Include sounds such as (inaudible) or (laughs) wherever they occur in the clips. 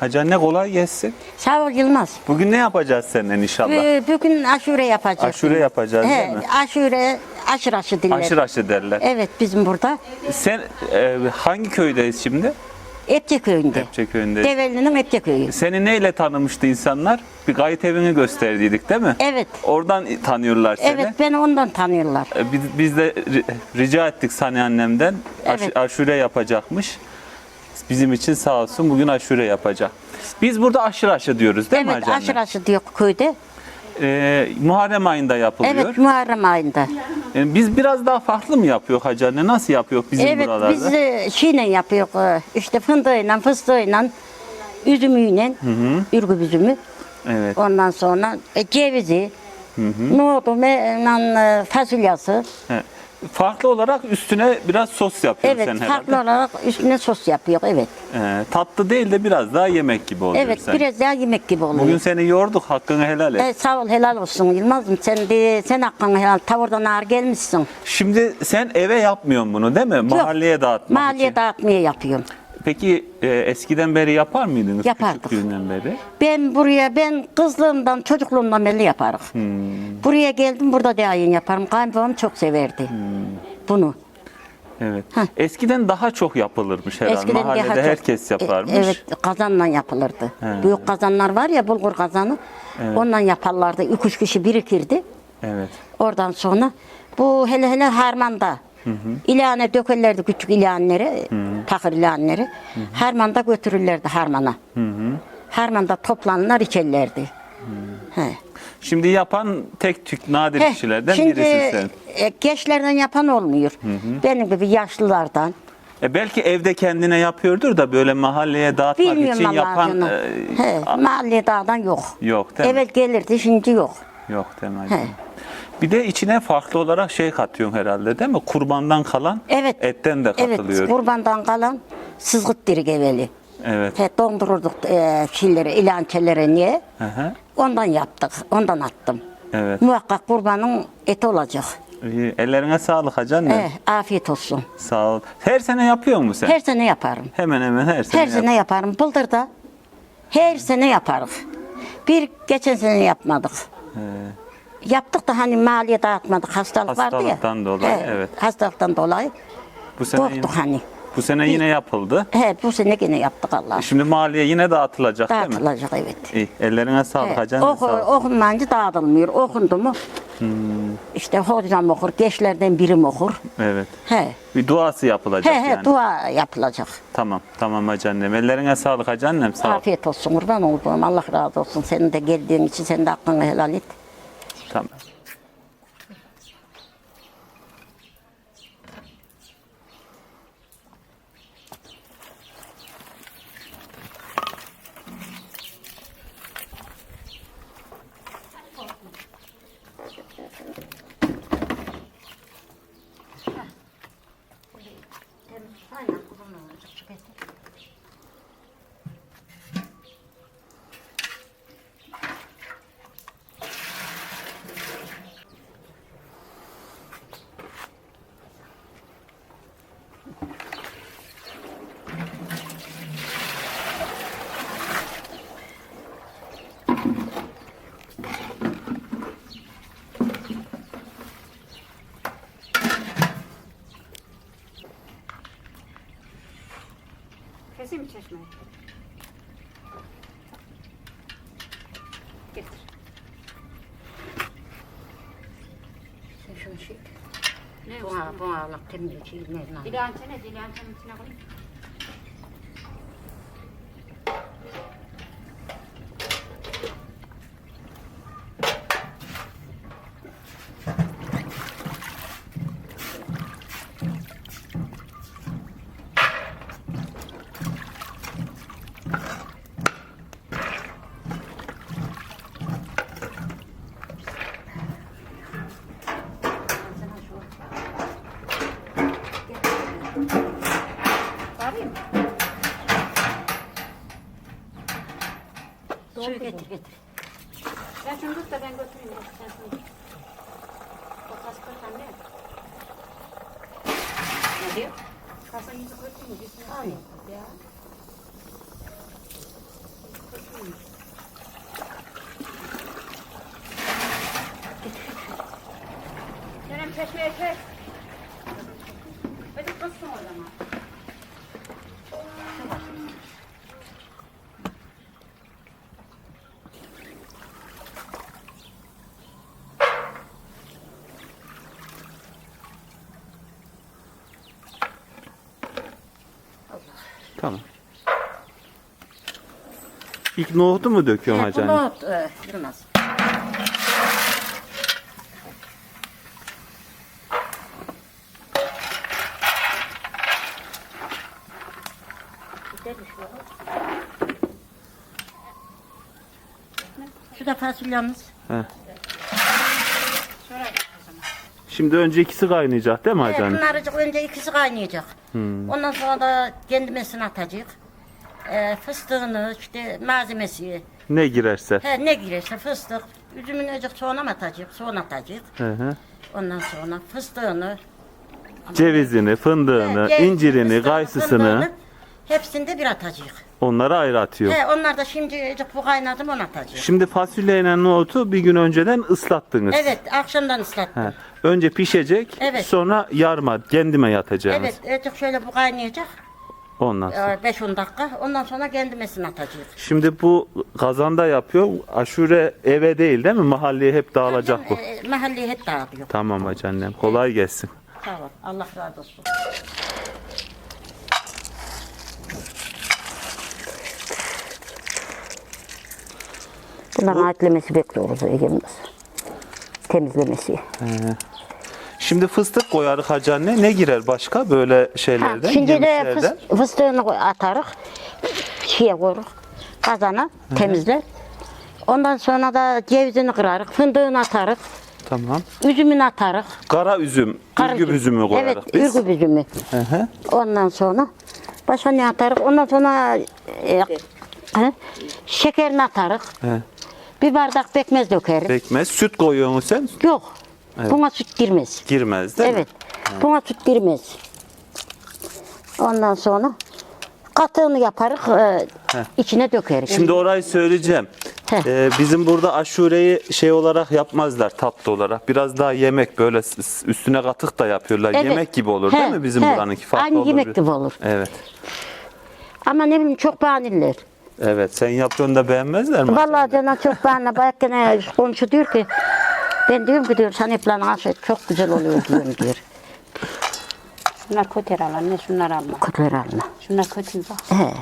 Hacı anne kolay gelsin. Sağ ol Yılmaz. Bugün ne yapacağız seninle inşallah? Bu- Bugün aşure yapacağız. Aşure yapacağız He, değil mi? Aşure, aşır aşı diller. Aşır aşı derler. Evet bizim burada. Sen e, hangi köydeyiz şimdi? Epçe köyünde. Epçe köyündeyiz. Develi'nin Epçe köyü. Seni neyle tanımıştı insanlar? Bir gayet evini gösterdiydik değil mi? Evet. Oradan tanıyorlar seni. Evet beni ondan tanıyorlar. E, Biz, biz de ri- rica ettik Sani annemden. Aş- Evet. aşure yapacakmış. Bizim için sağ olsun bugün aşure yapacak. Biz burada aşır aşı diyoruz değil mi evet Hacı anne? aşı diyor köyde. E, Muharrem ayında yapılıyor. Evet Muharrem ayında. E, biz biraz daha farklı mı yapıyor Hacı anne? Nasıl yapıyor bizim evet buralarda? biz e, şeyle yapıyoruz. işte fındığıyla, fıstığıyla, üzümüyle, ürgüp üzümü. Evet. Ondan sonra e, cevizi, nohudu, me- e, fasulyası. He. Farklı olarak üstüne biraz sos yapıyorsun Evet sen farklı herhalde. olarak üstüne sos yapıyor. Evet. E, tatlı değil de biraz daha yemek gibi oluyor Evet sen. biraz daha yemek gibi oluyor. Bugün seni yorduk hakkını helal et. Evet, sağ ol helal olsun Yılmaz'ım. Sen de sen hakkını helal. Tavırdan ağır gelmişsin. Şimdi sen eve yapmıyorsun bunu değil mi? Mahalleye dağıtmak Mahalleye için. dağıtmaya yapıyorum. Peki e, eskiden beri yapar mıydınız? Yapardık. Küçüklüğünden beri. Ben buraya ben kızlığımdan çocukluğumdan beri yaparım. Hmm. Buraya geldim burada da yayın yaparım. Kayınbabam çok severdi Hmm. bunu. Evet. Heh. Eskiden daha çok yapılırmış herhalde. Eskiden Mahallede daha çok- herkes E, yaparmış. Evet kazanla yapılırdı. Büyük kazanlar var ya bulgur kazanı. Ondan yaparlardı. Üç üç kişi birikirdi. Evet. Oradan sonra bu hele hele harmanda ilane dökerlerdi küçük ilanları, takır ilanları. Harmanda götürürlerdi harmana. Harmanda toplanırlar içerlerdi. He. Şimdi yapan tek tük nadir Heh, kişilerden Şimdi birisin sen. e, gençlerden yapan olmuyor. Benim gibi yaşlılardan. E belki evde kendine yapıyordur da böyle mahalleye dağıtmak Bilmiyorum için yapan canım. e, He, mahalleye dağdan yok. yok değil mi? Evet gelirdi şimdi yok. Yok değil mi? He. Bir de içine farklı olarak şey katıyorsun herhalde değil mi? Kurbandan kalan Evet. etten de Evet katılıyor. kurbandan kalan sızgıt dirik evveli. Evet. He, dondururduk e, şeyleri, ilançeleri niye? Hı hı. Ondan yaptık, ondan attım. Evet. Muhakkak kurbanın eti olacak. İyi, Ellerine sağlık hacı anne. Eh, afiyet olsun. Sağ ol. Her sene yapıyor musun sen? Her sene yaparım. Hemen hemen her sene. Her yap- sene yaparım. Bıldırda her sene yaparız. Bir geçen sene yapmadık. Yaptık da hani maliye dağıtmadık. Hastalık vardı ya. Hastalıktan dolayı, He, evet. Hastalıktan dolayı Bu sene yine, korktuk hani. bu sene yine yapıldı. He, bu sene yine yaptık Allah. Şimdi maliye yine dağıtılacak değil mi? Dağıtılacak evet. İyi. Ellerine sağlık He, hacı oku, sağ ol. okunmayınca dağıtılmıyor. Okundu mu Hmm. işte hocam okur, gençlerden birim okur. Evet. He. Bir duası yapılacak He he yani. dua yapılacak. Tamam. Tamam hacı annem. Ellerine sağlık hacı annem. Sağ ol. Afiyet olsun kurban olduğum. Allah razı olsun. Senin de geldiğin için sen de hakkını helal et. Tamam. Keseyim mi çeşmeyi? Getir. Sen şunu şey. Ne Bu bu ağlak temiz şey ne lan? Dilancene, dilancenin içine koyayım. Koç anne. Ne diyor? Hasan yüzü koç mu? Hayır. Ya. Kerem çeşmeye çek. Hadi kızsın o zaman. İlk nohutu mu döküyorsun He, hacı anne? nohut, e, Yılmaz. Şu da fasulyemiz. He. Şimdi önce ikisi kaynayacak değil mi hacı Evet, anne? bunlarcık önce ikisi kaynayacak. Ondan sonra da kendimesini atacak. E, fıstığını, işte malzemesi, Ne girerse. he, ne girerse fıstık, üzümünü azıcık soğan atacak, soğan atacak. Hı hı. Ondan sonra fıstığını, Cevizini, fındığını, he, ceviz, incirini, fıstığını, kayısısını fındığını hepsini de bir atacak. onları ayrı atıyor. He, onlar da şimdi azıcık bu kaynadım onu atacak. Şimdi fasulyeyle nohutu bir gün önceden ıslattınız. Evet, akşamdan ıslattım. He. Önce pişecek, Evet. sonra yarma, kendime yatacağınız. Evet, azıcık şöyle bu kaynayacak. Ondan sonra. 5-10 dakika. Ondan sonra kendimesini atacak. Şimdi bu kazanda yapıyor. Aşure eve değil değil mi? Mahalleye hep dağılacak bu. E, mahalleye hep dağıtıyor. Tamam hacı annem. Kolay gelsin. Sağ ol. Allah razı olsun. Bunların aklemesi bekliyoruz Ege'miz. Temizlemesi. Şimdi fıstık koyarık hacı anne. Ne girer başka böyle Ha, şeylerden? şimdi de fıs- fıstığını koy- atarık. Şeye koyarık. Kazana temizler. Ondan sonra da cevizini kırarık. Fındığını atarık. Tamam. Üzümünü atarık. Kara üzüm, Kara ürgüp üzümü koyarık Evet, biz. ürgüp üzümü. Hı hı. Ondan sonra başka ne atarık? Ondan sonra e, he, şekerini atarık. He. Bir bardak pekmez dökeriz. Pekmez. Süt koyuyorsun sen. Yok. Buna süt girmez. Girmez değil mi? evet. Buna süt girmez. Ondan sonra katığını yaparık, e, içine dökeriz. Şimdi orayı söyleyeceğim. Heh. Ee, bizim burada aşureyi şey olarak yapmazlar tatlı olarak. Biraz daha yemek böyle üstüne katık da yapıyorlar. Evet. Yemek gibi olur He, değil mi bizim he. buranınki? Farklı Aynı olur yemek bir- gibi olur. Evet. Ama ne bileyim çok beğenirler. Evet. Sen yaptığını da beğenmezler mi? Vallahi canım çok beğenirler. Bayağı gene komşu diyor ki ben diyorum ki diyor sen yapılan aşı çok güzel oluyor diyorum diyor. Şunlar kötü anne, şunlar alma. Kutlar alma. Şunlar kötü bak. He.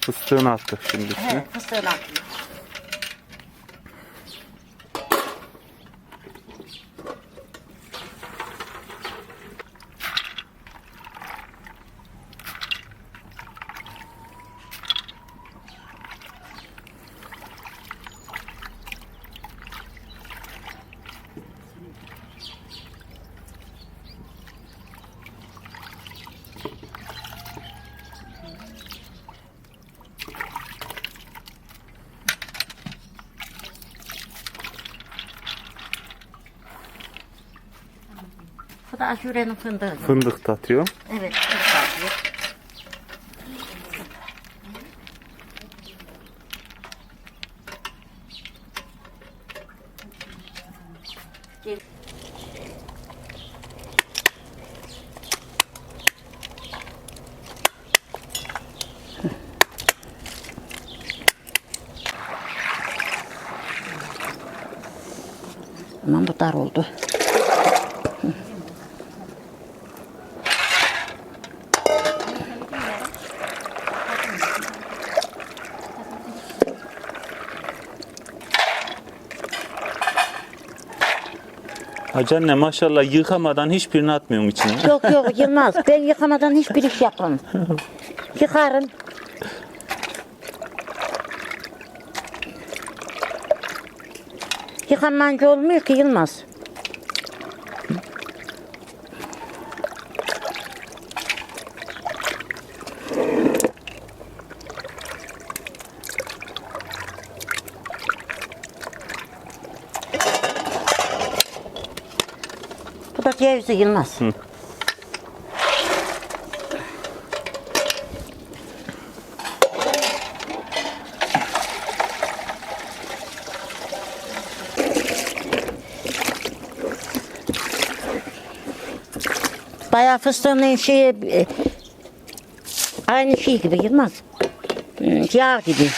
Fıstığını attık şimdi. He, fıstığını atıyor. Da aşurenin fındığı. Fındık da atıyor. Evet, fındık atıyor. Aman bu dar oldu. Hacı anne maşallah yıkamadan hiçbirini atmıyorum içine. (laughs) Yok yok Yılmaz. Ben yıkamadan hiçbir iş yapmam. Yıkarım. Yıkanmanca olmuyor ki Yılmaz. Bu da cevizi Yılmaz. Bayağı fıstığının şeyi e, aynı şey gibi Yılmaz. Yağ gibi.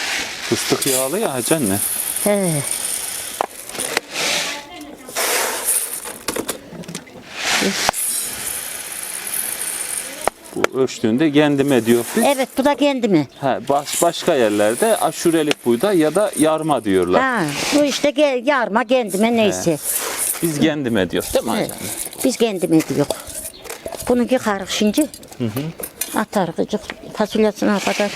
Fıstık yağlı ya hacı anne. He. Ölçtüğünde kendime diyor biz. Evet bu da kendimi. Ha, baş, başka yerlerde aşurelik buğday ya da yarma diyorlar. Ha, bu işte ge- yarma kendime neyse. Biz kendime diyor değil mi Evet. anne? Biz kendime diyor. Bunu yıkarız şimdi. Atar gıcık fasulyesine kadar.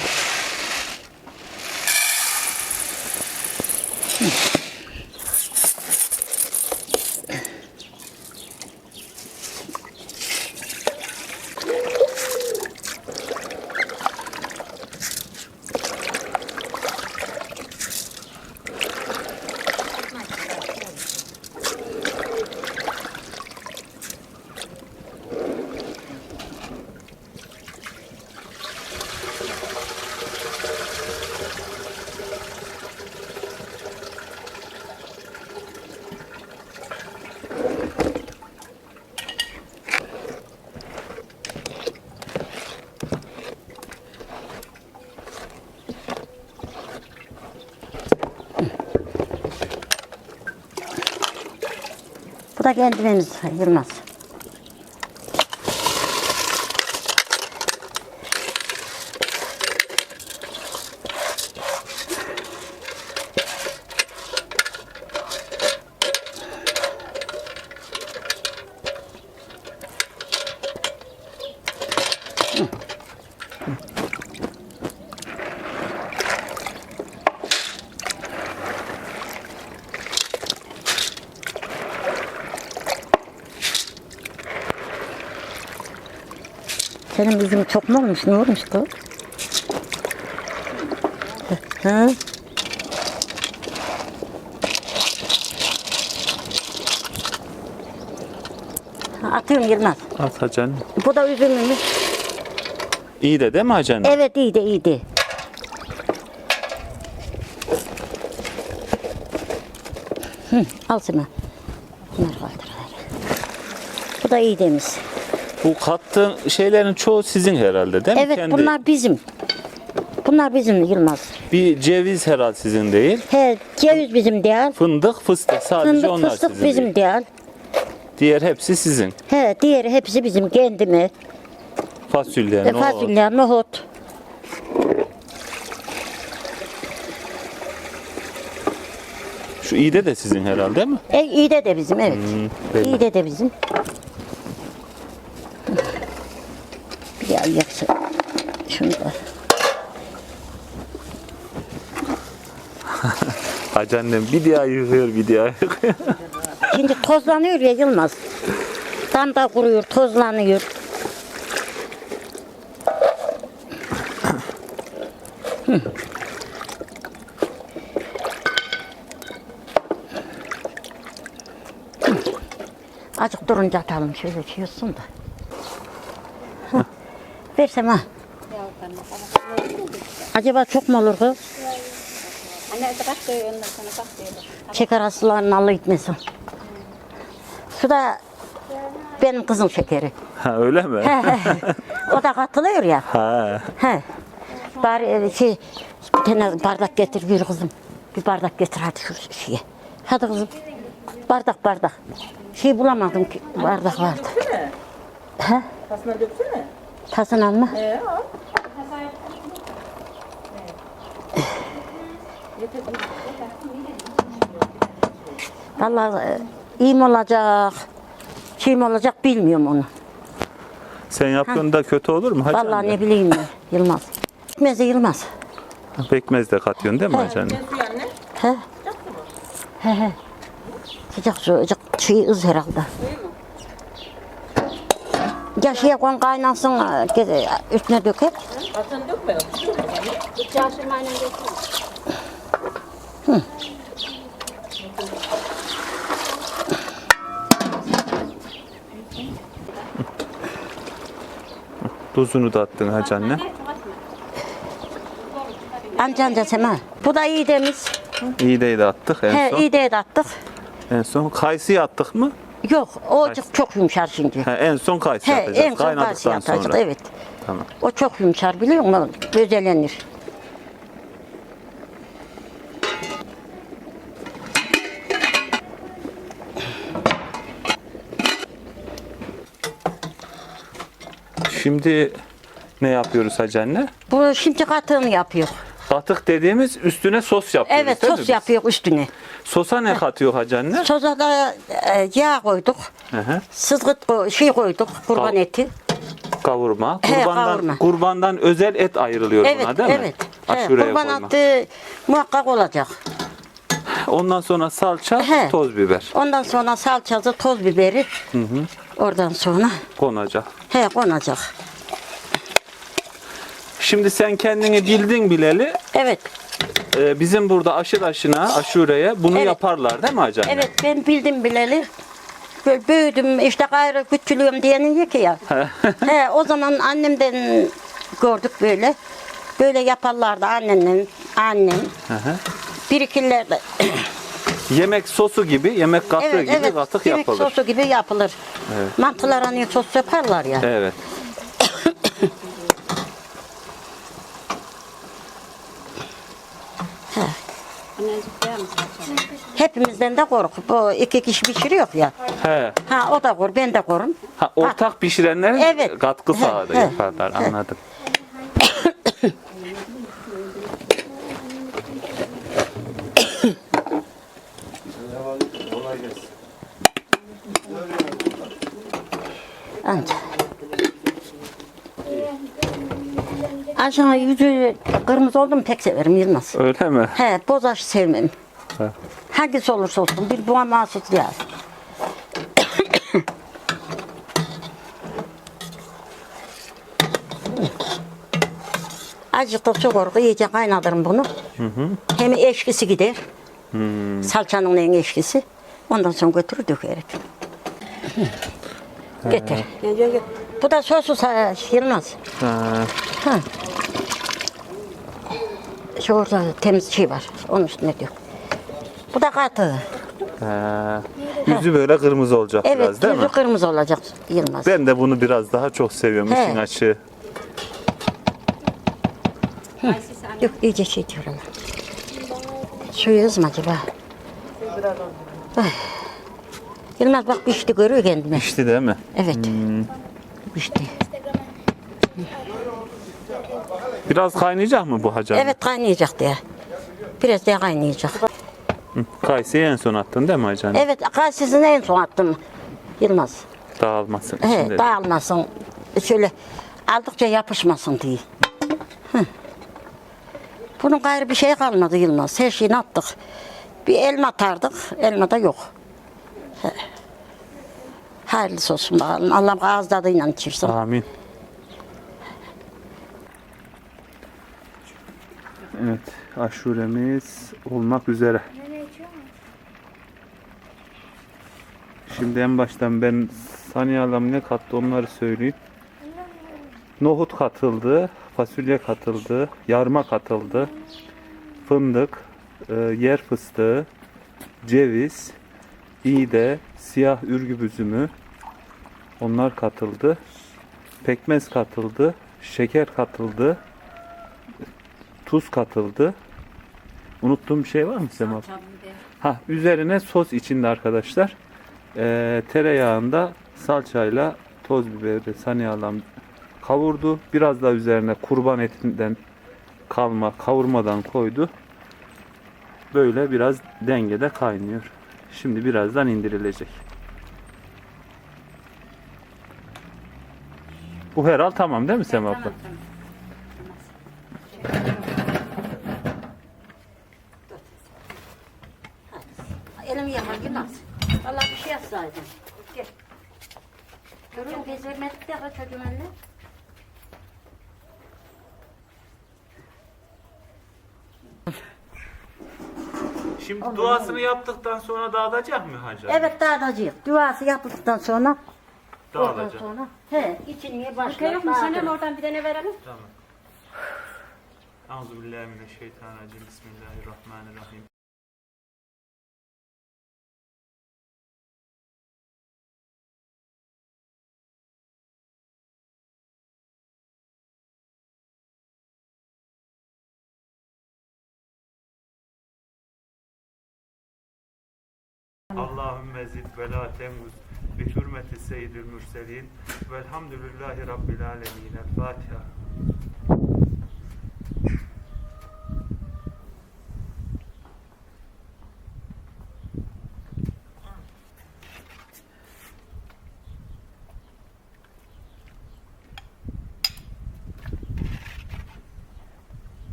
Bu da kendimiz Yılmaz. Senin üzüm çok mu olmuş? Ne olmuş bu? Hı? Atıyorum Yılmaz. At hacı anne. Bu da üzümümüz. İyi de değil mi hacı anne? Evet iyiydi iyiydi. Hı, al Sima. Bunları kaldır. Bu da iyi demiş. Bu kattığın şeylerin çoğu sizin herhalde değil mi? Evet Kendi- bunlar bizim. Bunlar bizim Yılmaz. Bir ceviz herhalde sizin değil. He, ceviz bizim değil. Fındık, fıstık sadece Fındık onlar fıstık sizin bizim değil. değil. Diğer hepsi sizin. He, diğeri hepsi bizim kendimi. Fasulye, E, nohut. fasulye, nohut. Şu iğde de sizin herhalde değil mi? E, iğde de bizim evet. belli. İğde de bizim. Daha yaksın. Şunu da. (laughs) Hacı annem bir daha yıkıyor bir daha yıkıyor. (laughs) Şimdi tozlanıyor ya Yılmaz. Tam da kuruyor, tozlanıyor. Azıcık durunca atalım şöyle şey olsun da. Versem ha. Acaba çok mu olur kız? Şeker hastalarının alı gitmesin. Şu da benim kızım şekeri. Ha öyle mi? o da katılıyor ya. ha. He. Bari e, şey, bir tane bardak getir bir kızım. Bir bardak getir hadi şu şeye. Hadi kızım. Bardak bardak. Şey bulamadım ki bardak vardı. He? Tasına döksene. Tasını alma. Ee, al. Vallahi e, iyi mi olacak, şey mi olacak bilmiyorum onu. Sen yaptığında da kötü olur mu hacı Vallahi anne? ne bileyim ben. Yılmaz. Gitmez Yılmaz. Pekmez de katıyorsun değil mi hacı anne? He? He he. Sıcak su, sıcak şey ız herhalde. Ya Yaşıya kon kaynansın üstüne dökek. Atın dökmeyelim. Hiç yaşırmayla dökmeyelim. Tuzunu da attın hacı anne. Amcan desem ha. Bu da iğdemiz. İğdeyi de attık en He, son. iyi de attık. En son kayısıyı attık mı? Yok o çok, yumuşar şimdi. He, en son kayısı He atacağız. en son Kaynadıktan karşı atacak sonra. evet. Tamam. O çok yumuşar biliyor musun? Gözelenir. Şimdi ne yapıyoruz hacı anne? Bu şimdi katığını yapıyor. Katık dediğimiz üstüne sos yapıyoruz Evet değil mi sos biz? yapıyor üstüne. Sosa ne katıyor hacı anne? Sosa da e, yağ koyduk. Hı hı. Sızgıt şey koyduk. Kurban Kal- eti. Kavurma. He, Kurbandan, kavurma. kurbandan özel et ayrılıyor Evet buna değil mi? evet. He, Aşureye kurban koyma. eti muhakkak olacak. Ondan sonra salça, He. toz biber Ondan sonra salçası, toz biberi. Oradan sonra konacak. he konacak. Şimdi sen kendini bildin bileli Evet. e, bizim burada aşır aşına, aşureye bunu Evet. yaparlar değil mi hacı anne? Evet ben bildim bileli. Böyle büyüdüm işte gayrı küçülüyorum diyenin ki ya. (laughs) He, o zaman annemden gördük böyle. Böyle yaparlardı annenin, annem. Hı hı. Birikirlerdi. (coughs) Yemek sosu gibi, yemek evet gibi katık Pirinç yapılır. sosu gibi yapılır. Evet. Mantılar hani sos yaparlar ya. Evet. Hepimizden de korku. Bu iki kişi pişiriyor ya. He. Ha o da kor, ben de korum. Ha, ortak pişirenlerin Evet. katkı sağladı he, yaparlar. he. Anladım. Anca. Aşağı yüzü kırmızı oldu mu pek severim Yılmaz. Öyle mi? He, bozaş sevmem. Hangisi olursa olsun bir buna mahsus değil. Azıcık da su koyup iyice kaynatırım bunu. Hem eşkisi gider. Salçanın en eşkisi. Ondan sonra götürür dökerim. Getir. Gel gel gel. Bu da sosu Yılmaz. Ha. Ha. Şu orada temiz şey var. Onun üstüne diyor. Bu da katı. Ha. Yüzü böyle kırmızı olacak Evet, biraz değil yüzü mi? kırmızı olacak Yılmaz. Ben de bunu biraz daha çok seviyorum He. işin açığı. Yok, iyice şey diyor ama. Suyu hız mı acaba? Ay. Yılmaz bak pişti görüyor kendini. Pişti değil mi? Evet. Pişti. Biraz kaynayacak mı bu hacı? Evet kaynayacak diye. Biraz daha kaynayacak. Hı. Kayısıyı en son attın değil mi hacı? Evet kaysisini en son attım Yılmaz. Dağılmasın He, içinde. dağılmasın. Şöyle aldıkça yapışmasın diye. Hı. Bunun gayrı bir şey kalmadı Yılmaz. Her şeyini attık. Bir elma atardık. Elma da yok. He. Hayırlısı olsun bakalım. Allah ağız tadıyla içirsin. Amin. Evet, aşuremiz olmak üzere. Şimdi en baştan ben Saniye Alam ne kattı onları söyleyeyim. Nohut katıldı, fasulye katıldı, yarma katıldı, fındık, e, yer fıstığı, ceviz, iğde, siyah ürgüp üzümü, onlar katıldı. Pekmez katıldı, şeker katıldı, tuz katıldı. Unuttuğum bir şey var mı Sema? Ha, üzerine sos içinde arkadaşlar. Ee, tereyağında salçayla toz biberi saniyalam kavurdu. Biraz da üzerine kurban etinden kalma kavurmadan koydu. Böyle biraz dengede kaynıyor. Şimdi birazdan indirilecek. Bu herhal tamam değil mi Sema abla? Tamam, tamam. Elimi yakar Yılmaz. Allah bir şey yapsaydın. Gel. Görüyorum gezdirmedik de çocuğum anne. Şimdi duasını yaptıktan sonra dağıtacak mı hacı? Evet dağıtacağız. Duası yapıldıktan sonra Dağılacak. sonra he içini Ülke başla. yok mu? Sana oradan bir tane verelim. Tamam. Euzubillahimineşşeytanirracim. Bismillahirrahmanirrahim. Allahümme zid ve temuz bi hürmeti seyyidil mürselin velhamdülillahi rabbil alemin. El Fatiha.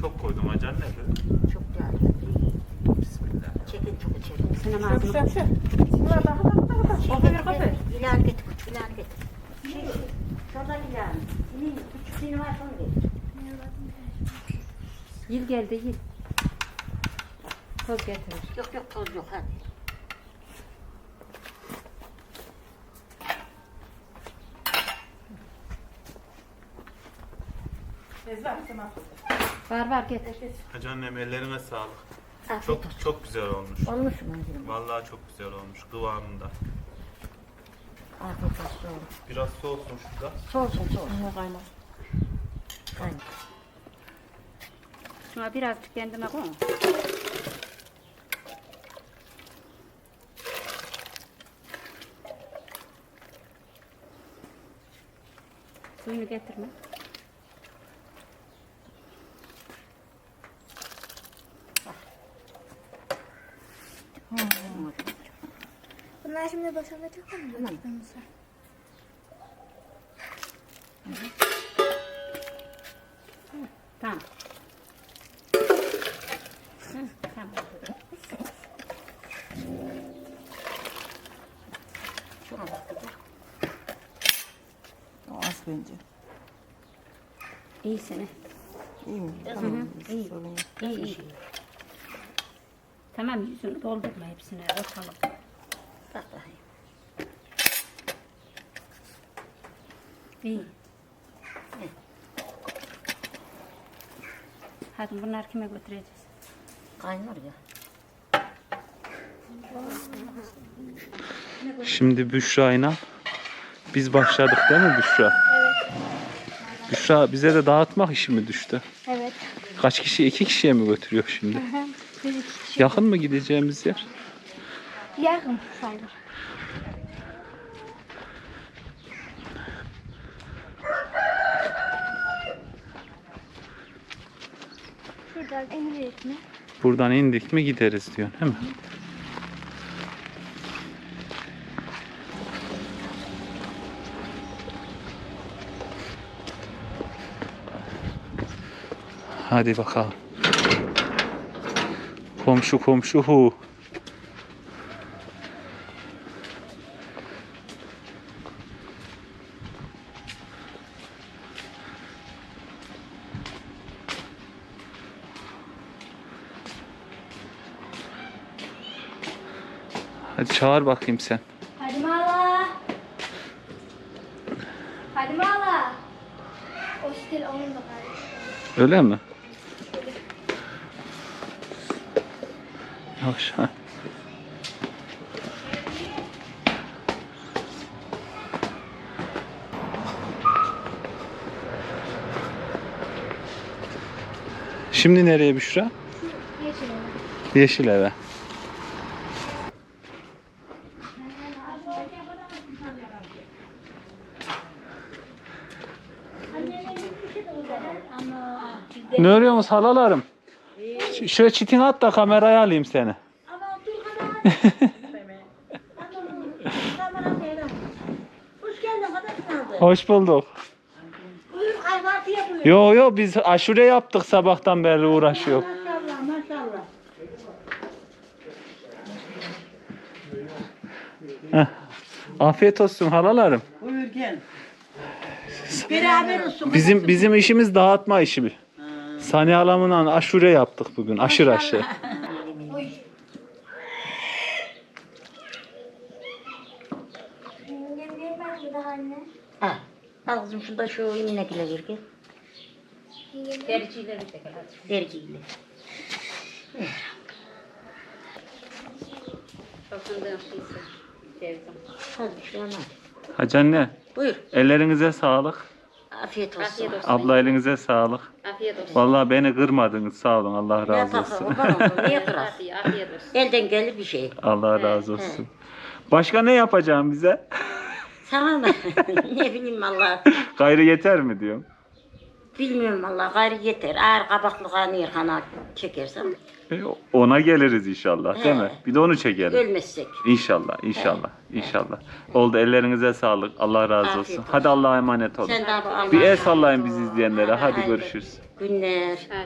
Çok koydum acan ne? Çok güzel. Bismillah. Çekin çok çekin. Senin ağzını. Şuna bak bak bak bak. O kadar kadar. İlan getir küçük ilan getir. Şey, şuradan ilan. Senin küçüklüğünü var sonra getir. Yıl geldi yıl. Toz getirir. Yok yok toz yok hadi. Var var getir. Hacı annem ellerine sağlık. Afiyet Çok olsun. çok güzel olmuş. Olmuş mu? canım? Vallahi çok güzel olmuş kıvamında. Afiyet olsun. Biraz soğusun şurada. Soğusun soğusun. Kaynar. Aynen. Şuna birazcık kendime koy. Suyunu getirme. Bunlar şimdi boşalacak mı? Tamam. İyi seni. İyi mi? Hı Tamam. hı, iyi. Sorun yok. İyi iyi. Tamam yüzünü doldurma hepsine ortalık. Bak bakayım. İyi. Hadi bunlar kime götüreceğiz? Kaynar ya. Şimdi Büşra'yla biz başladık değil mi Büşra? Büşra bize de dağıtmak işi mi düştü? Evet. Kaç kişi? iki kişiye mi götürüyor şimdi? Bir iki kişi. Yakın mı gideceğimiz yer? Yakın sayılır. Şuradan emirik mi? Buradan indik mi gideriz diyorsun değil mi? Hadi bakalım. Komşu komşu hu. Hadi çağır bakayım sen. Hadi mala. Hadi mala. O stil onun da. Öyle mi? Şu an. Şimdi nereye Büşra? Yeşil olan. Yeşil eve. Ne örüyorsunuz halalarım? Ş- Şöyle çitin at da kameraya alayım seni. Hoş geldin? Hoş bulduk. Buyur. Yo yo biz aşure yaptık sabahtan beri uğraşıyor. Maşallah maşallah. Heh. Afiyet olsun halalarım. Buyur gel. Beraber olsun. Bizim bizim işimiz dağıtma işi Saniye halamla aşure yaptık bugün. Aşır aşı. (laughs) Ha. Al kızım şurada şu yinekle gir ki. Dericiyle bir tek hadi. Dericiyle. Bakındığım. Hadi şu an hadi. Hacı anne. Buyur. Ellerinize sağlık. Afiyet olsun. Afiyet olsun. Abla elinize sağlık. Afiyet olsun. Vallahi beni kırmadınız sağ olun Allah Ne razı olsun. kurban olsun. Niye (laughs) kırar? Hadi afiyet olsun. Elden gelir bir şey. Allah razı olsun. Başka ne yapacağım bize? Sana mı? (laughs) ne bileyim Allah. Gayrı yeter mi diyorum. Bilmiyorum Allah. Gayrı yeter. Ağır kabaklı kanı yırkana çekersem E, Ona geliriz inşallah değil mi? He. Bir de onu çekelim. ölmezsek. İnşallah, inşallah, inşallah. Oldu ellerinize sağlık. Allah razı Afiyet olsun. olsun. Hadi Allah'a emanet olun. Sen de Allah'a Bir el emanet sallayın bizi izleyenlere. Hadi Haydi. görüşürüz. Günler. Hadi.